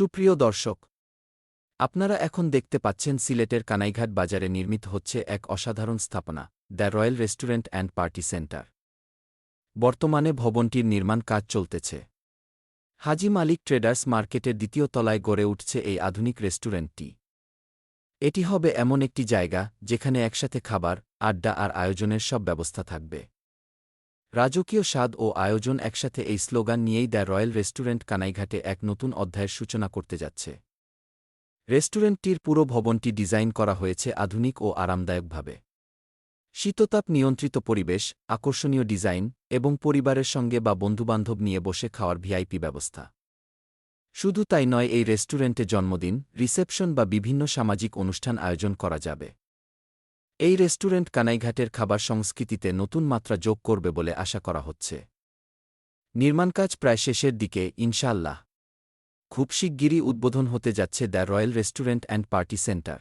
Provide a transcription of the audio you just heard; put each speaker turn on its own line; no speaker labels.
সুপ্রিয় দর্শক, আপনারা এখন দেখতে পাচ্ছেন সিলেটের কানাইঘাট বাজারে নির্মিত হচ্ছে এক অসাধারণ স্থাপনা, the royal restaurant and party centre. বর্তমানে ভবনটির নির্মাণ কাজ চলতেছে। হাজি মালিক ট্রেডার্স মার্কেটের দ্বিতীয় তলায় গড়ে উঠছে এই আধুনিক রেস্টুরেন্টটি। এটি হবে এমন একটি জায়গা, যেখানে একসাথে খাবার, আড্ডা আর আয়োজনের সব ব্যবস্থা থাকবে। রাজকীয় স্বাদ ও আয়োজন একসাথে এই স্লোগান নিয়েই দ্য রয়্যাল রেস্টুরেন্ট কানাইঘাটে এক নতুন অধ্যায়ের সূচনা করতে যাচ্ছে। রেস্টুরেন্টটির পুরো ভবনটি ডিজাইন করা হয়েছে আধুনিক ও আরামদায়কভাবে। শীততাপ নিয়ন্ত্রিত পরিবেশ, আকর্ষণীয় ডিজাইন এবং পরিবারের সঙ্গে বা বন্ধুবান্ধব নিয়ে বসে খাওয়ার ভিআইপি ব্যবস্থা। শুধু তাই নয়, এই রেস্টুরেন্টে জন্মদিন, রিসেপশন বা বিভিন্ন সামাজিক অনুষ্ঠান আয়োজন করা যাবে। এই রেস্টুরেন্ট কানাইঘাটের খাবার সংস্কৃতিতে নতুন মাত্রা যোগ করবে বলে আশা করা হচ্ছে। নির্মাণকাজ প্রায় শেষের দিকে ইনশাল্লাহ খুব শিগগিরই উদ্বোধন হতে যাচ্ছে the royal restaurant and party centre.